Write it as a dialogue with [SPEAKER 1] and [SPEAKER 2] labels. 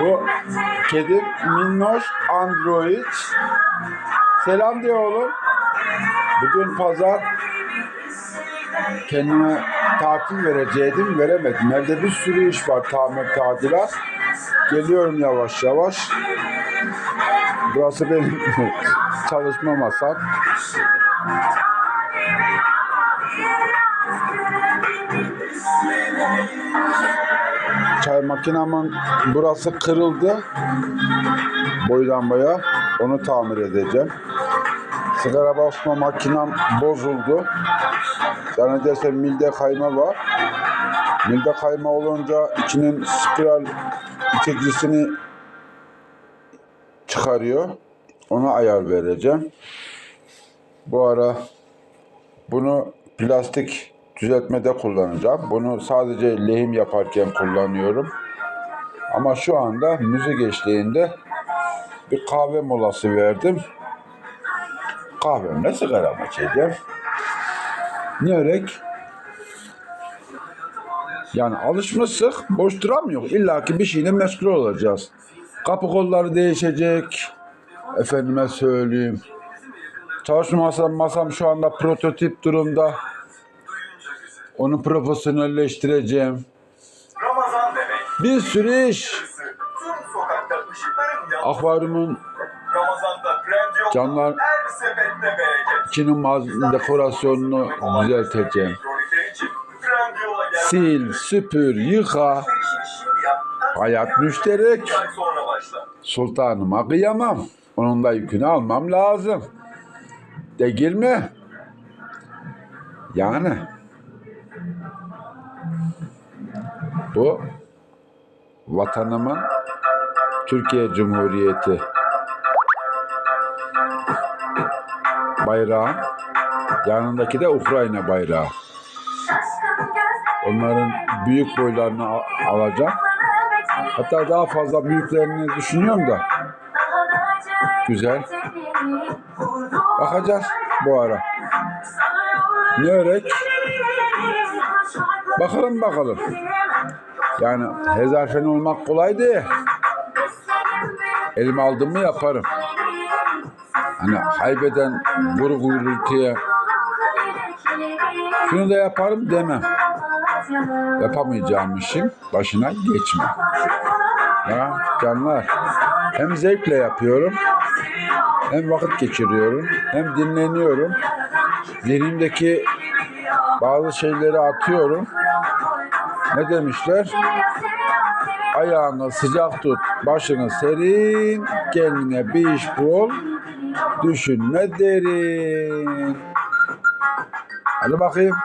[SPEAKER 1] Bu kedi minnoş android. Selam diyor oğlum. Bugün pazar kendime tatil vereceğim veremedim. Evde bir sürü iş var tamir tadilat. Geliyorum yavaş yavaş. Burası benim çalışma masam. Çay makinamın burası kırıldı. Boydan boya. Onu tamir edeceğim. Sigara basma makinem bozuldu. Zannedersem milde kayma var. Milde kayma olunca içinin spiral itecisini çıkarıyor. Ona ayar vereceğim. Bu ara bunu plastik düzeltmede kullanacağım. Bunu sadece lehim yaparken kullanıyorum. Ama şu anda müzik eşliğinde bir kahve molası verdim. Kahvemle sigaramı içeceğim. Ne örek? Yani alışmışsık, boş duramıyor. İlla ki bir şeyle meşgul olacağız. Kapı kolları değişecek. Efendime söyleyeyim. Çalışma masam, masam şu anda prototip durumda. Onu profesyonelleştireceğim.
[SPEAKER 2] Ramazan demek.
[SPEAKER 1] Bir sürü iş.
[SPEAKER 2] Tüm sokakta ışıkların yandığı.
[SPEAKER 1] Akvaryumun
[SPEAKER 2] Ramazan'da
[SPEAKER 1] Camlar-
[SPEAKER 2] her sepette bereket.
[SPEAKER 1] dekorasyonunu düzelteceğim. Sil, süpür, yıka. Hayat müşterek. Sultanıma kıyamam. Onun da yükünü almam lazım. Değil mi? Yani. Bu vatanımın Türkiye Cumhuriyeti bayrağı. Yanındaki de Ukrayna bayrağı. Onların büyük boylarını al- alacağım. Hatta daha fazla büyüklerini düşünüyorum da. Güzel. Bakacağız bu ara. Ne örek? Bakalım bakalım. Yani hezarfen olmak kolay değil. Elime aldım mı yaparım. Hani haybeden kuru gürültüye şunu da yaparım demem. Yapamayacağım işin başına geçme. Ya canlar hem zevkle yapıyorum hem vakit geçiriyorum hem dinleniyorum. Zihnimdeki bazı şeyleri atıyorum. Ne demişler? Ayağını sıcak tut, başını serin, kendine bir iş bul, düşünme derin. Hadi bakayım.